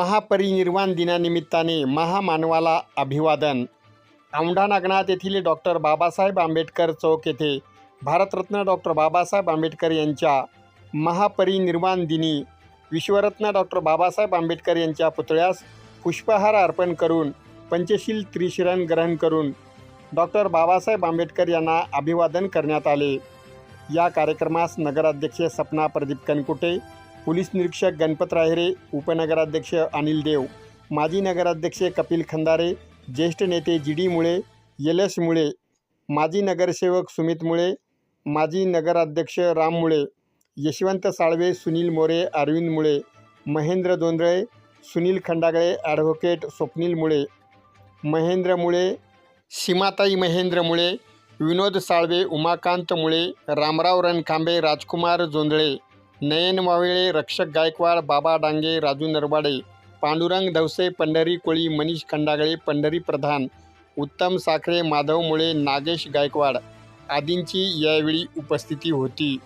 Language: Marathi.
महापरिनिर्वाण दिनानिमित्ताने महामानवाला अभिवादन. औंढा नागनाथ येथील डॉक्टर बाबासाहेब आंबेडकर चौक येथे भारतरत्न डॉक्टर बाबासाहेब आंबेडकर यांच्या महापरिनिर्वाण दिनी विश्वरत्न डॉक्टर बाबासाहेब आंबेडकर यांच्या पुतळ्यास पुष्पहार अर्पण करून पंचशील त्रिशिरण ग्रहण करून डॉक्टर बाबासाहेब आंबेडकर यांना अभिवादन करण्यात आले. या कार्यक्रमास नगराध्यक्ष सपना प्रदीप कनकुटे पोलीस निरीक्षक गणपत राहिरे उपनगराध्यक्ष अनिल देव माजी नगराध्यक्ष कपिल खंदारे ज्येष्ठ नेते जी डी मुळे यलश मुळे माजी नगरसेवक सुमित मुळे माजी नगराध्यक्ष राम मुळे यशवंत साळवे सुनील मोरे अरविंद मुळे महेंद्र दोंद्रे सुनील खंडागळे ॲडव्होकेट स्वप्नील मुळे महेंद्र मुळे सीमाताई महेंद्र मुळे विनोद साळवे उमाकांत मुळे रामराव रणखांबे राजकुमार जोंधळे नयन वावळे रक्षक गायकवाड बाबा डांगे राजू नरवाडे पांडुरंग धवसे पंढरी कोळी मनीष खंडागळे पंढरी प्रधान उत्तम साखरे माधव मुळे नागेश गायकवाड आदींची यावेळी उपस्थिती होती.